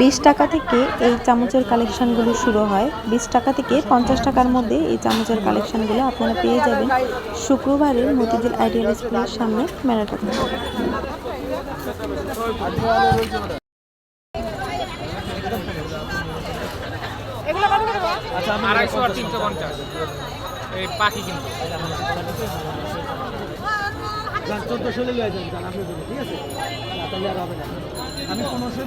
বিশ টাকা থেকে এই চামচের কালেকশনগুলো শুরু হয়। বিশ টাকা থেকে পঞ্চাশ টাকার মধ্যে এই চামচের কালেকশনগুলো আপনারা পেয়ে যাবেন। শুক্রবারের মতিঝিল আইডিয়াল স্কুলের সামনে মেলাটা আড়াইশো আর তিনশো পঞ্চাশ। এই পাখি কিন্তু চোদ্দশো লেগে জান আপনার জন্য ঠিক আছে? তাহলে আর হবে না। আমি পনেরোশো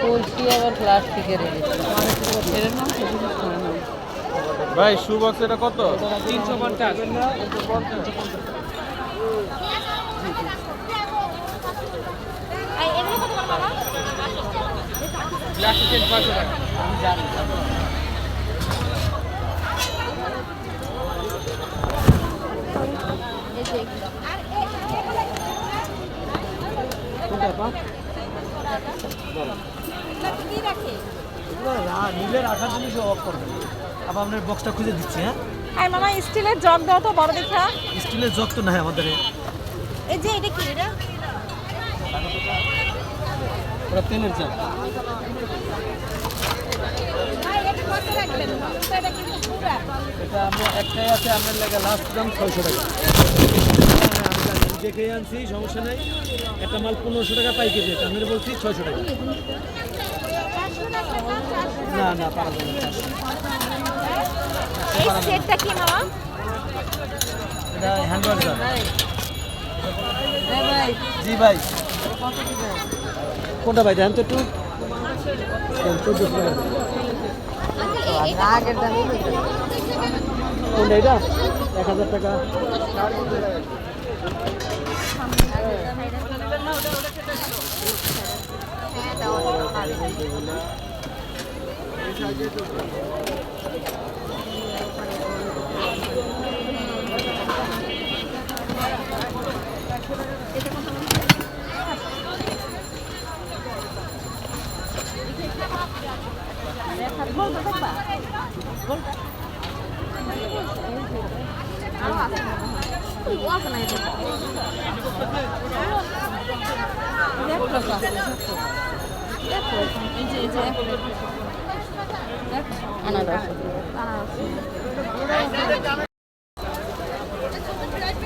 কলসি আবার প্লাস্টিকের ভাই শু বক্স এটা কত? তিনশো পঞ্চাশ। সেট ছয়শো টাকা নিলে রাখার জন্য সে অফ করবেন আবার আপনার বক্সটা খুঁজে দিচ্ছি হ্যাঁ আই মামা স্টিলের জগ দাও তো বড় দেখা। স্টিলের জগ তো নাই আমাদের। এই যে এটা কি এটা? ওরা তেলের চাপ এটা আমরা একটাই আছে আপনার লাগে লাস্ট দাম ছয়শো টাকা। হ্যাঁ, আমি জানি, আমি দেখে আনছি সমস্যা নাই। একটা মাল পনেরোশো টাকা পাইকে দিয়ে আমি বলছি ছয়শো টাকা। না না পারা যাবে এই সেটটা কি মামা? এটা হ্যান্ড ওয়াশ জি ভাই। কোনটা ভাই দেন তো একটু। কোনটা এটা? এক হাজার টাকা।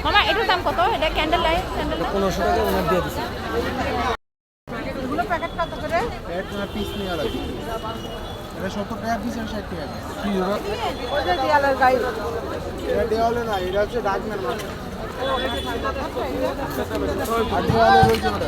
মামা এটার দাম কত? এটা ক্যান্ডেল লাইট ক্যান্ডেল পনেরোশো টাকা ওনার দিয়ে এগুলো প্যাকেট কত করে? পিস নিয়ে লাগবে। এটা সত্তর টাকা পিস আর ষাট টাকা কি ওই যে দেয়ালের গায়ে এটা দেওয়ালে না এটা হচ্ছে ডাকমের মাছ আর দেওয়ালে রয়েছে ওটা।